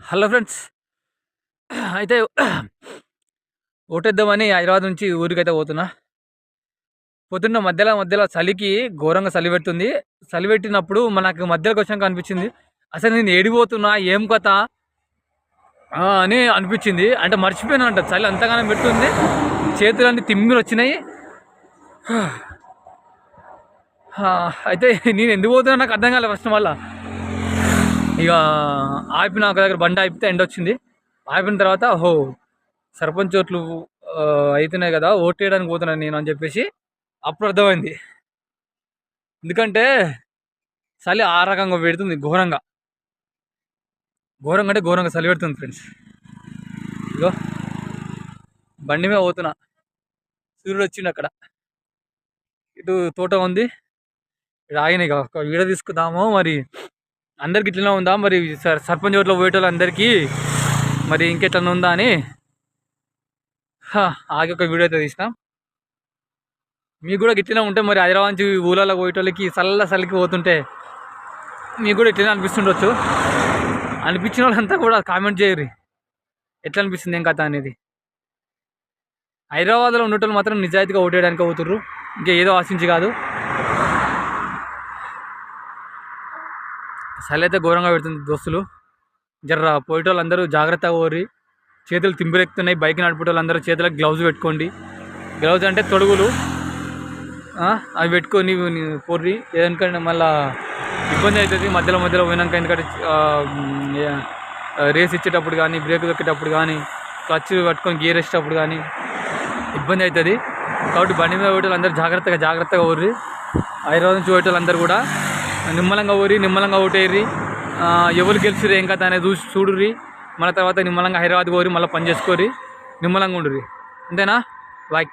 Hello friends. అయితే ఓటేద్దామని హైదరాబాద్ నుంచి ఊరికైతే పోతున్నా. పోతున్న మధ్యలో మధ్యలో చలికి ఘోరంగా చలి పెడుతుంది. చలి పెట్టినప్పుడు మనకు మధ్యలోకి వచ్చాక అనిపించింది అసలు నేను ఏడిపోతున్నా ఏం కథ? అని అనిపించింది. అంటే మర్చిపోయినా అంట చలి అంతగానో పెడుతుంది. చేతులన్నీ తిమ్మిలు వచ్చినాయి. అయితే నేను ఎందుకు పోతున్నా నాకు అర్థం కాలేదు ఫస్ట్ వల్ల ఇక ఆపిన ఒక దగ్గర బండి ఆపితే ఎండ వచ్చింది. ఆపిన తర్వాత ఓహో సర్పంచ్ ఓట్లు అవుతున్నాయి కదా ఓటేయడానికి వేయడానికి పోతున్నాను నేను అని చెప్పేసి అప్పుడు అర్థమైంది. ఎందుకంటే చలి ఆ రకంగా పెడుతుంది ఘోరంగా. ఘోరంగా అంటే ఘోరంగా చలి పెడుతుంది ఫ్రెండ్స్. ఇగో బండి మీద పోతున్నా. సూర్యుడు వచ్చిండు అక్కడ. ఇటు తోట ఉంది. ఇక్కడ ఆయన ఇక ఒక వీడ తీసుకుందామో మరి. అందరికి ఇట్లనే ఉందా? మరి సర్పంచ్ ఓట్లో పోయేటోళ్ళు అందరికీ మరి ఇంకెట్లనే ఉందా అని? హా, ఆగి ఒక వీడియో అయితే తీసిన మీకు కూడా ఇట్లనే ఉంటే మరి హైదరాబాద్ నుంచి ఊళ్ళలో పోయేటోళ్ళకి చల్ల చలికి పోతుంటే మీకు కూడా ఇట్లనే అనిపిస్తుండొచ్చు. అనిపించిన వాళ్ళంతా కూడా కామెంట్ చేయరు ఎట్లా అనిపిస్తుంది ఏం కథ అనేది? హైదరాబాద్లో ఉండేటోళ్ళు మాత్రం నిజాయితీగా ఓటేయడానికి పోతుర్రు. ఇంకా ఏదో ఆశించి కాదు. చలి అయితే ఘోరంగా పెడుతుంది దోస్తులు. జర్ర పోయేటోళ్ళు అందరూ జాగ్రత్తగా ఓరి. చేతులు తింపిరెక్కుతున్నాయి బైక్ నడిపేటోళ్ళు అందరూ చేతులకు గ్లౌజ్ పెట్టుకోండి. గ్లౌజ్ అంటే తొడుగులు. అవి పెట్టుకొని పొర్రి. ఎందుకంటే మళ్ళా ఇబ్బంది అవుతుంది మధ్యలో మధ్యలో పోయినాక ఎందుకంటే రేస్ ఇచ్చేటప్పుడు కానీ బ్రేక్ దొక్కేటప్పుడు కానీ క్లచ్ పట్టుకొని గేర్ వేసేటప్పుడు కానీ ఇబ్బంది అవుతుంది కాబట్టి బండి మీద పోయేటోళ్ళు అందరూ జాగ్రత్తగా జాగ్రత్తగా ఊర్రి హైదరాబాద్ నుంచి పోయేటోళ్ళందరూ కూడా నిమ్మలంగా ఊరి నిమ్మలంగా ఓటేర్రి ఎవరు గెలిచిరు ఏం కథ అనేది చూసి చూడుర్రి. మళ్ళీ తర్వాత నిమ్మలంగా హైదరాబాద్ పోరి మళ్ళీ పని చేసుకోరి. నిమ్మలంగా ఉండుర్రి. అంతేనా బాయ్